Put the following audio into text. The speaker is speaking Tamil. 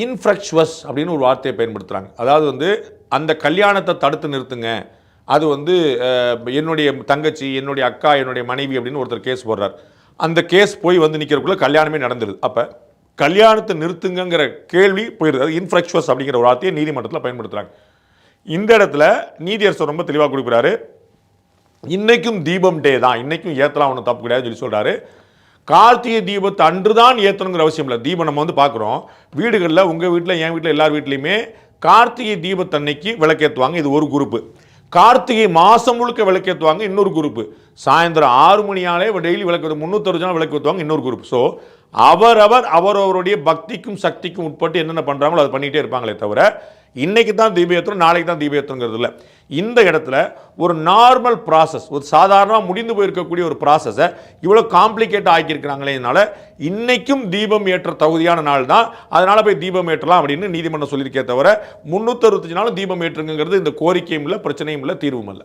இன்ஃப்ரக்சுவஸ் அப்படின்னு ஒரு வார்த்தையை பயன்படுத்துகிறாங்க அதாவது வந்து அந்த கல்யாணத்தை தடுத்து நிறுத்துங்க. அது வந்து என்னுடைய தங்கச்சி என்னுடைய அக்கா என்னுடைய மனைவி அப்படின்னு ஒருத்தர் கேஸ் போடுறார். அந்த கேஸ் போய் வந்து நிற்கிறக்குள்ளே கல்யாணமே நடந்துருது. அப்போ கல்யாணத்தை நிறுத்துங்கிற கேள்வி போயிருது. அது இன்ஃப்ரக்சுவஸ் அப்படிங்கிற ஒரு வார்த்தையை நீதிமன்றத்தில் பயன்படுத்துகிறாங்க இந்த இடத்துல நீதியரசர் ரொம்ப தெளிவாக கொடுக்குறாரு இன்றைக்கும் தீபம் டே தான். இன்றைக்கும் ஏற்றலாம் ஒன்றும் தப்பு கிடையாதுன்னு சொல்லி சொல்கிறாரு கார்த்திகை தீபத்தை அன்று தான் ஏற்றணுங்கிற அவசியம் இல்லை. தீபம் நம்ம வந்து பார்க்குறோம். வீடுகளில் உங்கள் வீட்டில் என் வீட்டில் எல்லார் வீட்லேயுமே கார்த்திகை தீபத்தன்னைக்கு விளக்கேற்றுவாங்க இது ஒரு குரூப்பு. கார்த்திகை மாதம் முழுக்க விளக்கேற்றுவாங்க இன்னொரு குரூப்பு. சாயந்தரம் ஆறு மணியாலே டெய்லி விளக்கு முந்நூற்றறுபது நாள் விளக்கு ஏற்றுவாங்க இன்னொரு குரூப் ஸோ அவரவர் அவரவருடைய பக்திக்கும் சக்திக்கும் உட்பட்டு என்னென்ன பண்ணுறாங்களோ அதை பண்ணிகிட்டே இருப்பாங்களே தவிர இன்றைக்கி தான் தீபயத்தனம் நாளைக்கு தான் தீபயத்தனங்கிறது இல்லை. இந்த இடத்துல ஒரு நார்மல் ப்ராசஸ் ஒரு சாதாரணமாக முடிந்து போயிருக்கக்கூடிய ஒரு ப்ராசஸை இவ்வளோ காம்ப்ளிகேட் ஆக்கியிருக்கிறாங்களேனால இன்றைக்கும் தீபம் ஏற்ற தகுதியான நாள் தான். அதனால் போய் தீபம் ஏற்றலாம் அப்படின்னு நீதிமன்றம் சொல்லியிருக்கே தவிர முந்நூற்றறுபத்தஞ்சு நாளும் தீபம் ஏற்றுங்கிறது இந்த கோரிக்கையும் இல்லை பிரச்சனையும் இல்லை தீர்வும் இல்லை.